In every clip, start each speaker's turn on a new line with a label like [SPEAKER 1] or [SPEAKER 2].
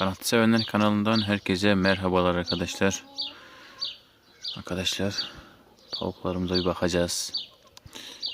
[SPEAKER 1] Kanat Sevenler kanalından herkese merhabalar arkadaşlar. Arkadaşlar tavuklarımıza bir bakacağız.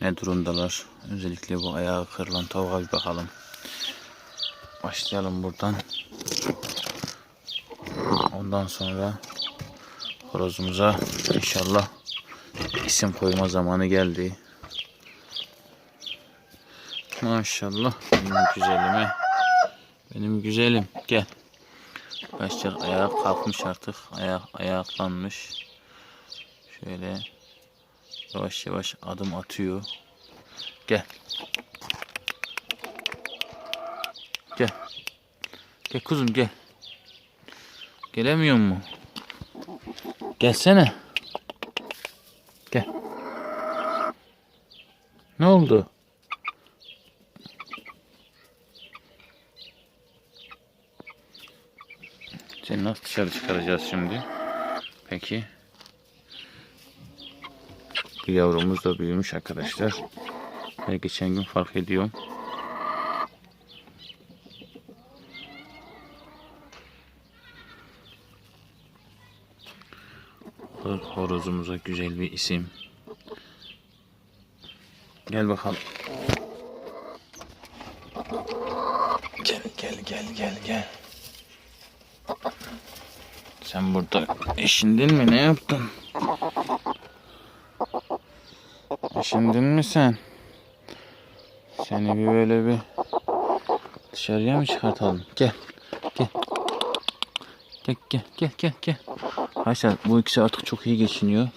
[SPEAKER 1] Ne durumdalar? Özellikle bu ayağı kırılan tavuğa bir bakalım. Başlayalım buradan. Ondan sonra horozumuza inşallah isim koyma zamanı geldi. Maşallah benim güzelime. Benim güzelim gel. Başlar ayağa kalkmış artık. Ayak ayaklanmış. Şöyle yavaş yavaş adım atıyor. Gel. Gel. Gel kuzum gel. Gelemiyor mu? Gelsene. Gel. Ne oldu? Seni nasıl dışarı çıkaracağız şimdi? Peki. Bu yavrumuz da büyümüş arkadaşlar. Her geçen gün fark ediyorum. Hor- Horozumuza güzel bir isim. Gel bakalım. Gel gel gel gel gel. Sen burada eşindin mi? Ne yaptın? Eşindin mi sen? Seni bir böyle bir dışarıya mı çıkartalım? Gel. Gel. Gel gel gel gel gel. Arkadaşlar bu ikisi artık çok iyi geçiniyor.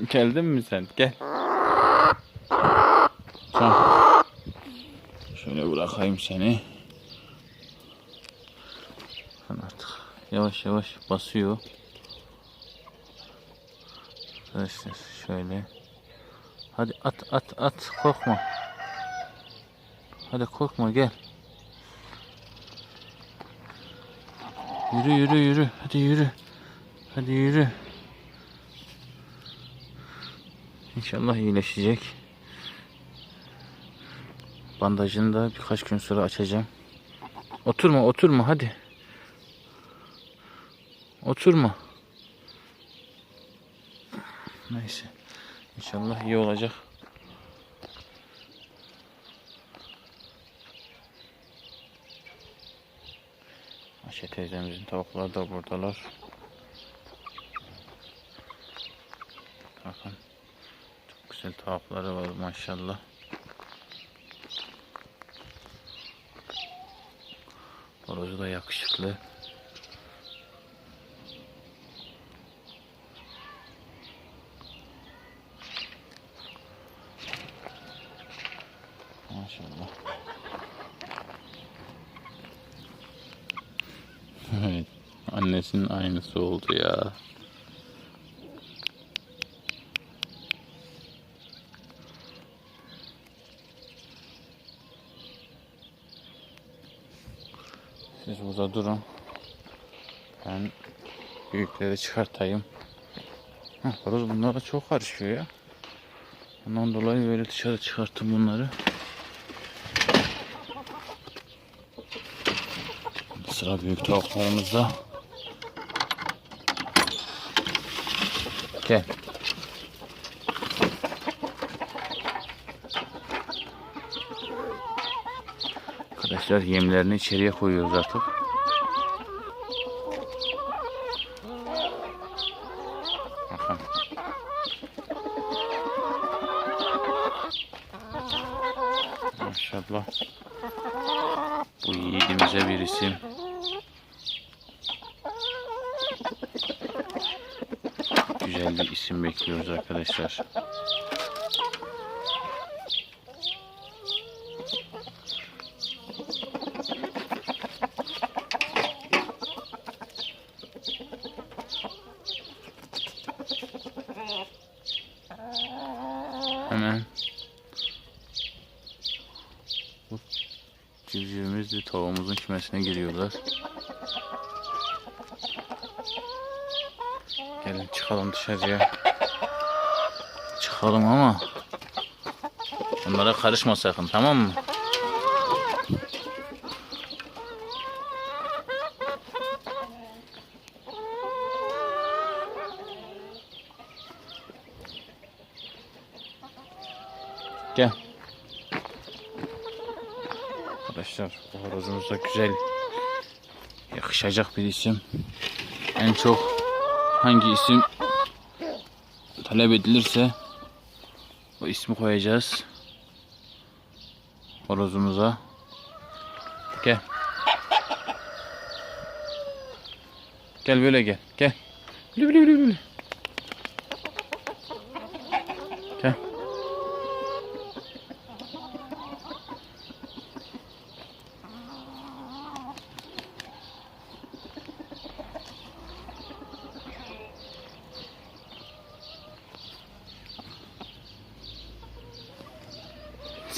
[SPEAKER 1] Geldin mi sen? Gel. Tamam. Şöyle bırakayım seni. Sen artık yavaş yavaş basıyor. Arkadaşlar şöyle. Hadi at at at korkma. Hadi korkma gel. Yürü yürü yürü. Hadi yürü. Hadi yürü. İnşallah iyileşecek. Bandajını da birkaç gün sonra açacağım. Oturma oturma hadi. Oturma. Neyse. İnşallah iyi olacak. Ayşe teyzemizin tavukları da buradalar. Bakın. Çok güzel tavukları var maşallah. Horozu da yakışıklı. Maşallah. Evet. Annesinin aynısı oldu ya. Siz burada durun. Ben büyükleri çıkartayım. Heh, horoz bunlara çok karışıyor ya. Ondan dolayı böyle dışarı çıkarttım bunları. Sıra büyük tavuklarımızda. Gel. Arkadaşlar yemlerini içeriye koyuyoruz artık. Bakın. Maşallah. Bu yiğidimize bir isim. Güzel bir isim bekliyoruz arkadaşlar. Hemen bu civcivimiz de tavuğumuzun kümesine giriyorlar. Gelin çıkalım dışarıya. Çıkalım ama Onlara karışma sakın tamam mı? Gel. Arkadaşlar bu horozumuz da güzel yakışacak bir isim. En çok hangi isim talep edilirse o ismi koyacağız horozumuza. Gel. Gel böyle gel. Gel. Bili bili bili bili.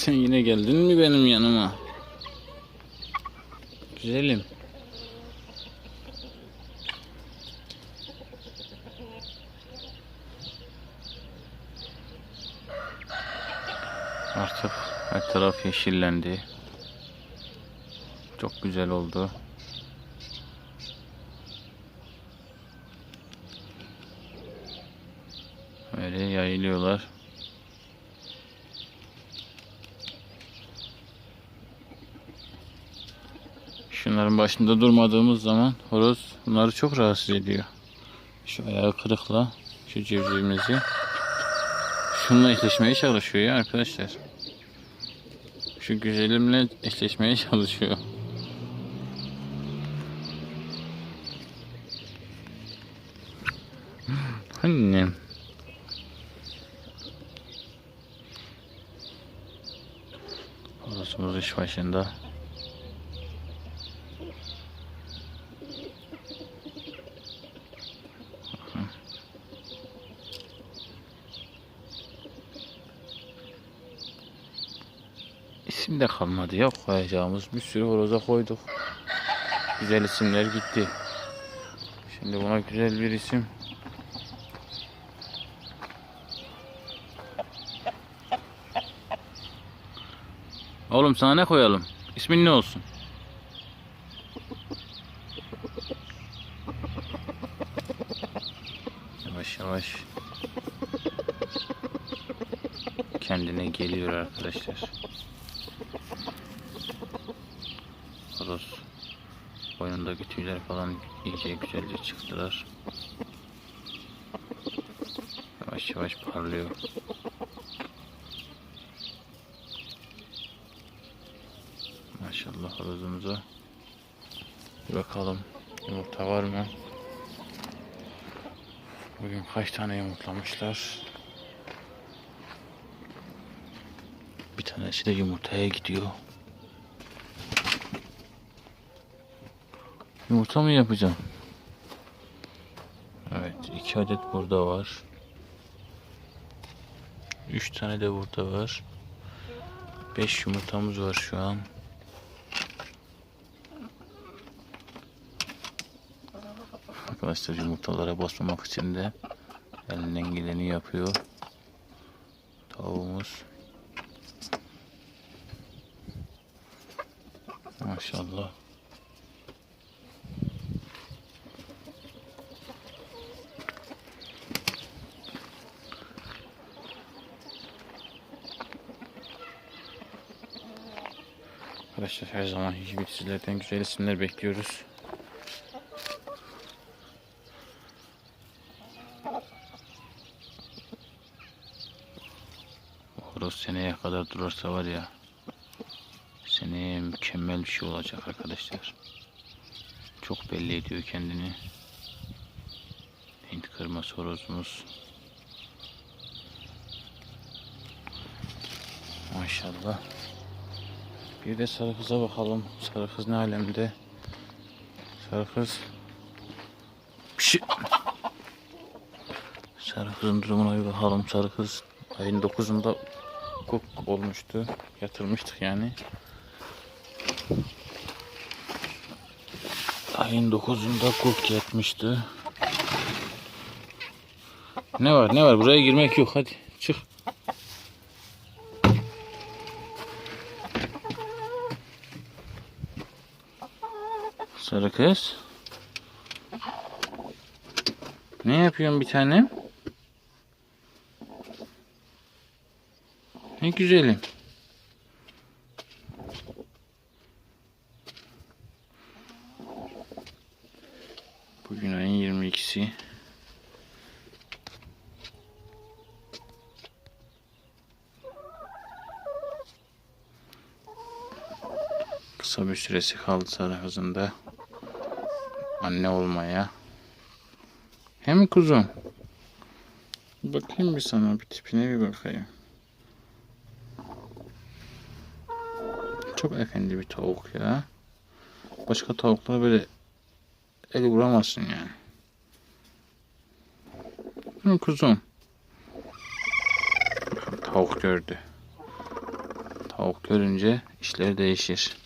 [SPEAKER 1] Sen yine geldin mi benim yanıma? Güzelim. Artık her taraf yeşillendi. Çok güzel oldu. Böyle yayılıyorlar. Şunların başında durmadığımız zaman horoz bunları çok rahatsız ediyor. Şu ayağı kırıkla şu civcivimizi şununla eşleşmeye çalışıyor ya arkadaşlar. Şu güzelimle eşleşmeye çalışıyor. Annem. Horozumuz iş başında. De kalmadı ya koyacağımız. Bir sürü horoza koyduk. Güzel isimler gitti. Şimdi buna güzel bir isim. Oğlum sana ne koyalım? İsmin ne olsun? Yavaş yavaş kendine geliyor arkadaşlar. Horoz boynundaki tüyler falan iyice güzelce çıktılar. Yavaş yavaş parlıyor. Maşallah horozumuza. Bir bakalım yumurta var mı? Bugün kaç tane yumurtlamışlar? Bir tanesi de yumurtaya gidiyor. Yumurta mı yapacağım? Evet, iki adet burada var. Üç tane de burada var. Beş yumurtamız var şu an. Arkadaşlar yumurtalara basmamak için de elinden geleni yapıyor. Tavuğumuz. Maşallah. Arkadaşlar her zaman gibi sizlerden güzel isimler bekliyoruz. Horoz seneye kadar durursa var ya seneye mükemmel bir şey olacak arkadaşlar. Çok belli ediyor kendini. Hint kırması horozumuz. Maşallah. Bir de sarı kıza bakalım. Sarı kız ne alemde? Sarı kız. Pişi. Sarı kızın durumuna bir bakalım. Sarı kız ayın 9'unda kuk olmuştu. Yatırmıştık yani. Ayın 9'unda kuk yatmıştı. Ne var ne var buraya girmek yok hadi çık. Sarı kız. Ne yapıyorsun bir tanem? Ne güzelim. Bugün ayın 22'si. Kısa bir süresi kaldı sarı kızın da anne olmaya. Hem kuzum. Bakayım bir sana bir tipine bir bakayım. Çok efendi bir tavuk ya. Başka tavuklara böyle el vuramazsın yani. Hı kuzum. Tavuk gördü. Tavuk görünce işler değişir.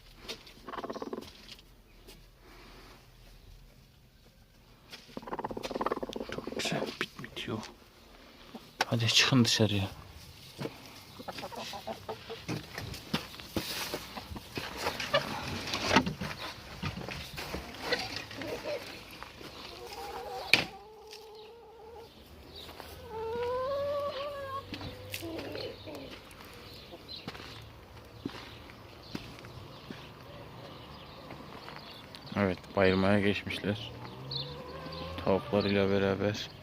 [SPEAKER 1] Çok güzel bit bitiyor. Hadi çıkın dışarıya. Evet bayılmaya geçmişler. Tavuklarıyla beraber.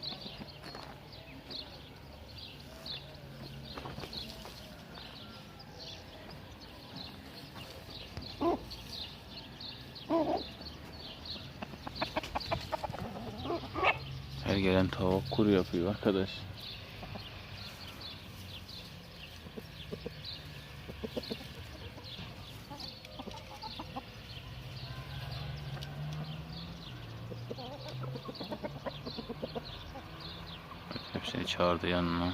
[SPEAKER 1] Gelen tavuk kuru yapıyor arkadaş. Hepsini çağırdı yanına.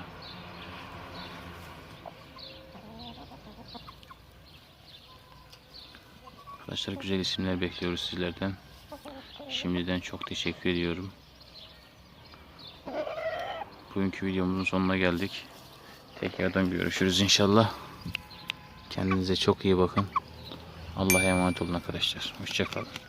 [SPEAKER 1] Arkadaşlar güzel isimler bekliyoruz sizlerden. Şimdiden çok teşekkür ediyorum. Bugünkü videomuzun sonuna geldik. Tekrardan görüşürüz inşallah. Kendinize çok iyi bakın. Allah'a emanet olun arkadaşlar. Hoşçakalın.